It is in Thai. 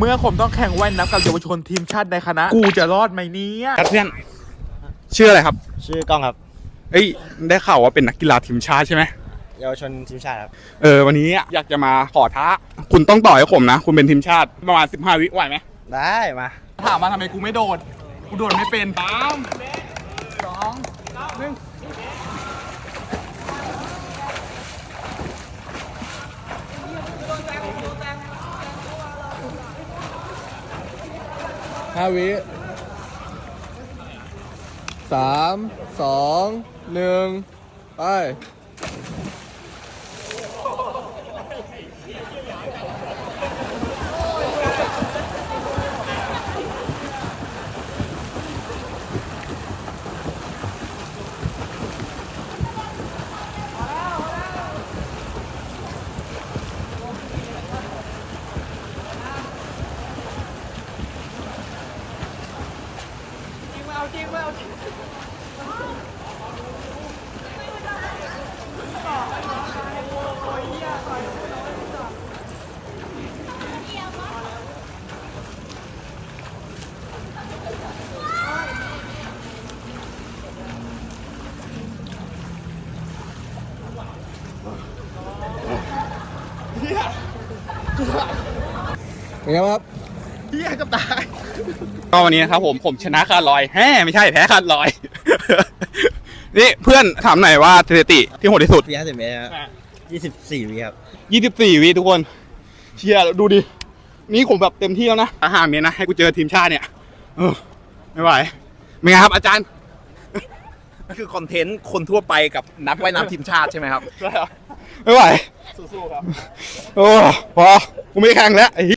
เมื่อผมต้องแข่งว่ายน้ำกับเยาวชนทีมชาติในคณะ กูจะรอดไหมเนี่ยครับเพื่อนชื่ออะไรครับ ชื่อกล้องครับ เอ้ยได้ข่าวว่าเป็นนักกีฬาทีมชาติใช่ไหมเยาวชนทีมชาติครับเออวันนี้อยากจะมาขอท้า คุณต้องต่อให้ผมนะ คุณเป็นทีมชาติประมาณ15วิไหวไหมได้มาถามมาทำไมกูไม่โดด กูโดดไม่เป็นสามสองหนึ่ง ห้าวิสามสองหนึ่งไป เป็นไงบ้างครับ เฮียจะตาย ก็วันนี้นะครับผมผมชนะคาร์ลอยแฮ่ไม่ใช่แพ้คาร์ลอย นี่เพื่อนถามหน่อยว่าสถิติที่โหดที่สุด พี่ห้าสิบเมตรยี่สิบสี่วิครับ 24 วิทุกคน เชียร์ดูดิ นี่ผมแบบเต็มที่แล้วนะอาหารเมียนะ ให้กูเจอทีมชาติเนี่ยเออไม่ไหวเป็นไงครับอาจารย์คือคอนเทนต์คนทั่วไปกับนักว่ายน้ำทีมชาติใช่ไหมครับ ไม่ไหว สู้ๆครับ โอ้พอกูไม่แข่งแล้วไอ้เหี้ย